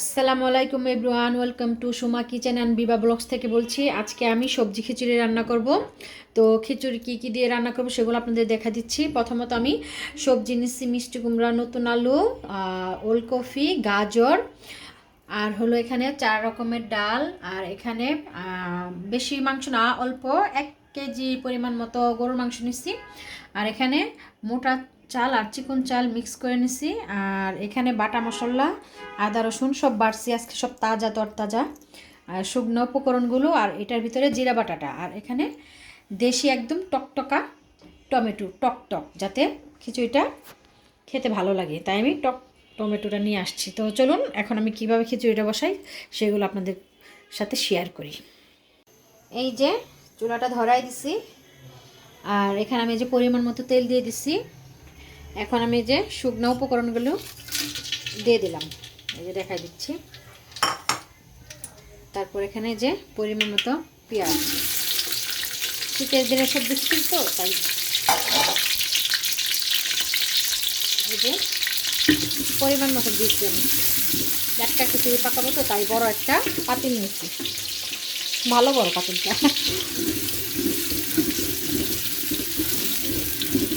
আসসালামু আলাইকুম everyone, welcome to Suma kitchen and Biba blogs থেকে বলছি, আজকে আমি সবজি খিচুড়ি রান্না করব। তো খিচুড়ি কী কী দিয়ে রান্না করব সেগুলো আপনাদের দেখা দিচ্ছি। প্রথমত আমি সবজি নিচ্ছি, মিষ্টি কুমড়া, নতুন আলু ওলকফি, গাজর, আর হলো এখানে চার রকমের ডাল, আর এখানে বেশি মাংস না, অল্প এক কেজি পরিমাণ মতো গরুর মাংস নিচ্ছি। আর এখানে মোটা চাল আর চিকন চাল মিক্স করে নিছি। আর এখানে বাটা মশলা, আদা, রসুন সব বাড়ছি। আজকে সব তাজা, তরতাজা। আর শুকনো উপকরণগুলো আর এটার ভিতরে জিরা বাটাটা। আর এখানে দেশি একদম টকটকা টমেটো, টক টক, যাতে খিচুড়িটা খেতে ভালো লাগে। তাই আমি টক টমেটোটা নিয়ে আসছি। তো চলুন, এখন আমি কীভাবে খিচুড়িটা বসাই সেগুলো আপনাদের সাথে শেয়ার করি। এই যে চুলাটা ধরাই দিছি। আর এখানে আমি যে পরিমাণ মতো তেল দিয়ে দিছি। এখন আমি যে শুকনো উপকরণগুলো দিয়ে দিলাম। এই যে দেখাই দিচ্ছি। তারপর এখানে যে পরিমাণ মতো পেঁয়াজ। শীতের দিনে সব ছিল তো, তাই। যে পরিমাণ মতো দিচ্ছি আমি। একটা খিচুড়ি পাকাবো তো, তাই বড় একটা পাতিল নিচ্ছি ভালো বড় পাতিলটা।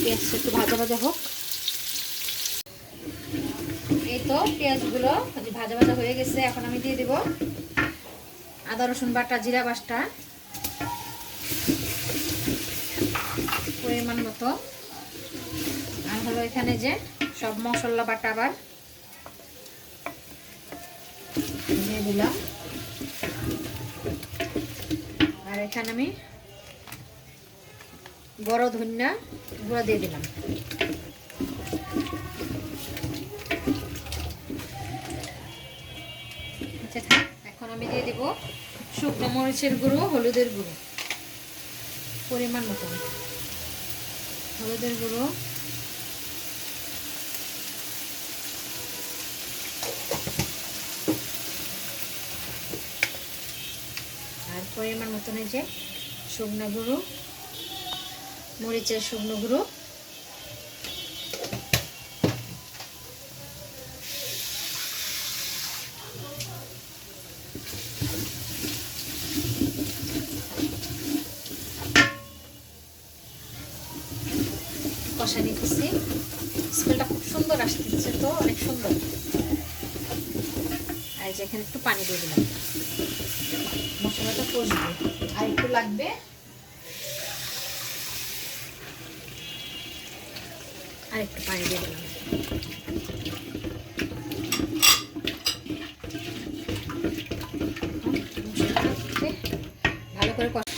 পেঁয়াজটা একটু ভাজা ভাজা হোক। এই তো পেঁয়াজগুলো ভাজা ভাজা হয়ে গেছে, এখন আমি দিয়ে দেব আদা, রসুন বাটা, জিরা বাটা। পরিমাণ মতো। আর হলো এখানে যে সব মশলা বাটা আবার দিয়ে দিলাম। আর এখানে আমি বড় ধনিয়া গুঁড়া দিয়ে দিলাম। শুকনো মরিচের গুঁড়ো, হলুদের গুঁড়ো। পরিমাণ মতো। হলুদের গুঁড়ো। আর পরিমাণ মতন এই যে শুকনো গুঁড়ো, মরিচের শুকনো গুঁড়ো। কষা নিতেছি স্মেলটা খুব সুন্দর আসতেছে তো, অনেক সুন্দর। আর যে এখানে একটু পানি দিয়ে দিলাম। মশলাটা কষবে। আর একটু লাগবে। আর একটু পানি দিয়ে দিলাম। ভালো করে কষা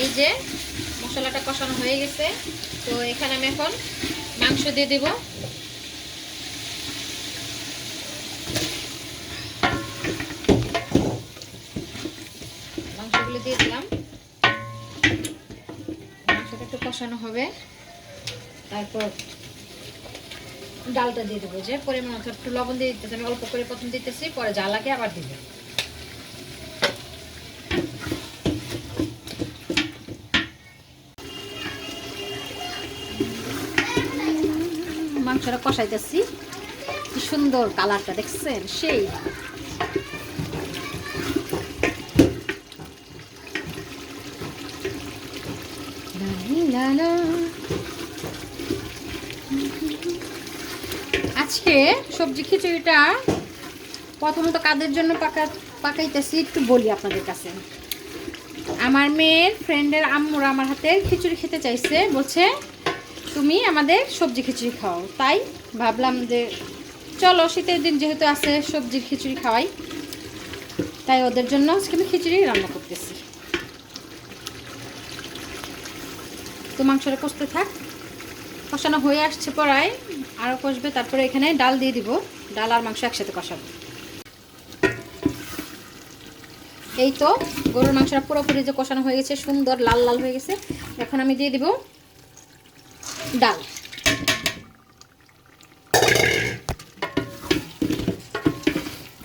এই যে মশলাটা কষানো হয়ে গেছে। তো এখানে আমি এখন মাংস দিয়ে দেব। মাংসগুলো দিয়ে দিলাম। মাংসটা একটু কষানো হবে। তারপর ডালটা দিয়ে দেবো যে পরিমাণ একটু লবণ দিয়ে দিতেছি। আমি অল্প করে প্রথম দিতেছি, পরে জ্বালাকে আবার দিব মাংসটা কষাইতেছি। কি সুন্দর কালারটা, দেখছেন? সেই। আজকে সবজি খিচুড়িটা প্রথমত কাদের জন্য পাকা, পাকাইতেছি একটু বলি আপনাদের কাছে। আমার মেয়ের ফ্রেন্ডের আম্মুরা আমার হাতে খিচুড়ি খেতে চাইছে, বলছে তুমি আমাদের সবজি খিচুড়ি খাও। তাই ভাবলাম যে চলো, শীতের দিন যেহেতু আছে সবজির খিচুড়ি খাওয়াই, তাই ওদের জন্য আজকে আমি খিচুড়ি রান্না করতেছি। তো মাংসটা কষতে থাক। কষানো হয়ে আসছে পড়ায় আরও কষবে, তারপরে এখানে ডাল দিয়ে দিব। ডাল আর মাংস একসাথে কষাবো। এই তো, গরুর মাংসটা পুরোপুরি যে কষানো হয়ে গেছে, সুন্দর লাল লাল হয়ে গেছে। এখন আমি দিয়ে দিব ডাল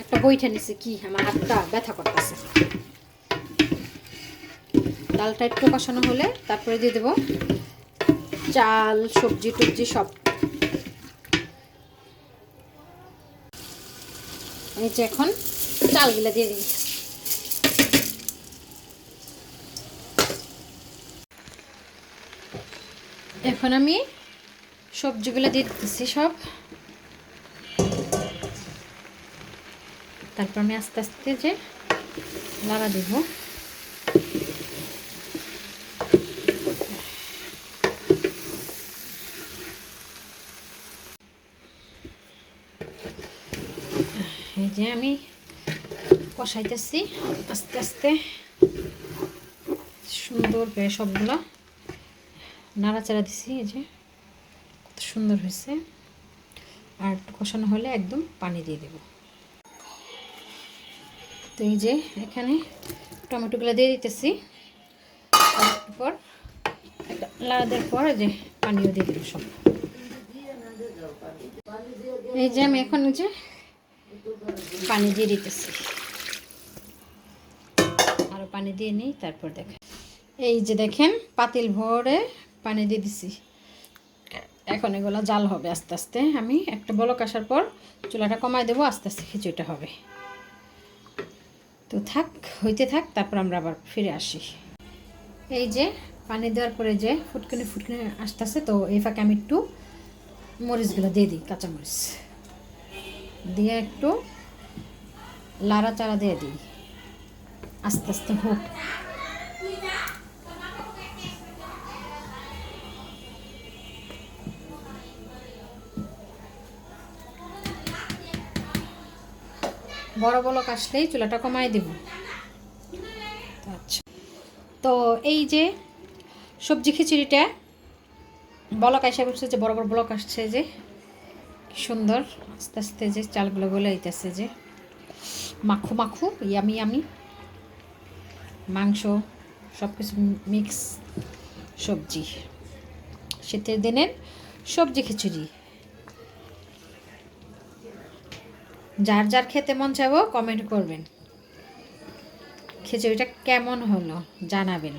একটা বইটা নিছে, কি, আমার হাতটা ব্যথা করতেছে। ডালটা একটু কষানো হলে তারপরে দিয়ে দেব চাল, সবজি টবজি সব। এই যে এখন চালগুলো দিয়ে দিই এখন আমি সবজিগুলো দিয়ে দিতেছি সব। তারপর আমি আস্তে আস্তে যে লাড়া দেব। এই যে আমি কষাইতেছি আস্তে আস্তে। সুন্দর করে সবগুলো। নাড়াচাড়া দিছি, এই যে। কত সুন্দর হয়েছে। আর কষানো হলে একদম পানি দিয়ে দেব। তো এই যে এখানে টমেটোগুলো দিয়ে দিতেছি। পর একটা লাড়া পর যে পানিও দিয়ে দেবো সব। এই যে আমি এখন যে পানি দিয়ে দিতেছি। আরও পানি দিয়ে নিই, তারপর দেখেন। এই যে দেখেন, পাতিল ভরে পানি দিয়ে দিছি। এখন এগুলো জাল হবে আস্তে আস্তে। আমি একটা বলক আসার পর চুলাটা কমাই দেবো আস্তে আস্তে খিচুড়িটা হবে। তো থাক হইতে থাক তারপর আমরা আবার ফিরে আসি। এই যে পানি দেওয়ার পরে যে ফুটকুনি ফুটকুনি আসতেছে তো এই ফাঁকে আমি একটু মরিচগুলো দিয়ে দিই কাঁচামরিচ। দিয়ে একটু লাড়া চাড়া দিয়ে দিই। আস্তে আস্তে হোক। বড় বড় কাশলেই চুলাটা কমায় দেব। আচ্ছা। তো এই যে সবজি খিচুড়িটা, বলক আইসা করছে যে বড় বড় বলক আসছে যে সুন্দর, আস্তে আস্তে যে চালগুলো গলে আইতেছে যে। মাখু মাখু, ইয়ামি ইয়ামি। মাংস সব কিছু মিক্স সবজি। শীতের দিনের সবজি খিচুড়ি। যার যার খেতে মন চাইব কমেন্ট করবেন। খিচুড়িটা কেমন হলো জানাবেন।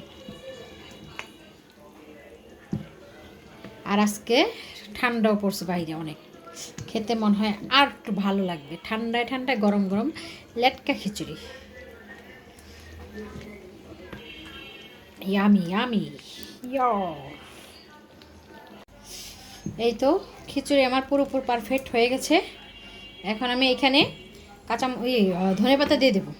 আর আজকে ঠান্ডাও পড়ছে বাইরে অনেক। খেতে মন হয় আর একটু ভালো লাগবে। ঠান্ডায় ঠান্ডায় গরম গরম লেটকা খিচুড়ি। ইয়ামি ইয়ামি এই তো খিচুড়ি আমার পুরোপুর পারফেক্ট হয়ে গেছে। এখন আমি এখানে কাঁচা ওই ধনে পাতা দিয়ে দেবো।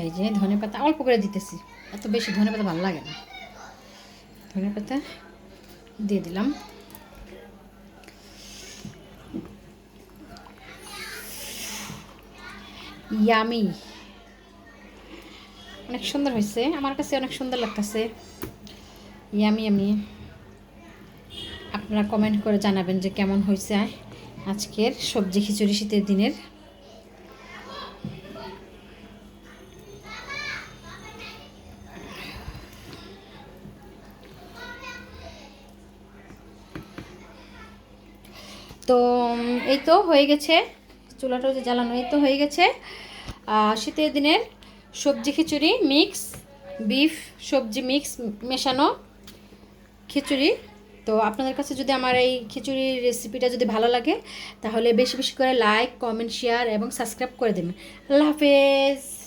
এই যে ধনে পাতা অল্প করে দিতেছি। এত বেশি ধনে পাতা ভালো লাগে না। ধনে পাতা দিয়ে দিলাম। ইয়ামি। অনেক সুন্দর হয়েছে। আমার কাছে অনেক সুন্দর লাগতেছে। ইয়ামি আমি আপনারা কমেন্ট করে জানাবেন যে কেমন হয়েছে আজকের সবজি খিচুড়ি শীতের দিনের। তো এই তো হয়ে গেছে। চুলাটাও যে জ্বালানো, এই তো হয়ে গেছে। শীতের দিনের সবজি খিচুড়ি মিক্স বিফ সবজি মিক্স মেশানো খিচুড়ি। তো আপনাদের কাছে যদি আমার এই খিচুড়ির রেসিপিটা যদি ভালো লাগে, তাহলে বেশি বেশি করে লাইক কমেন্ট শেয়ার এবং সাবস্ক্রাইব করে দেবেন। আল্লাহ হাফেজ!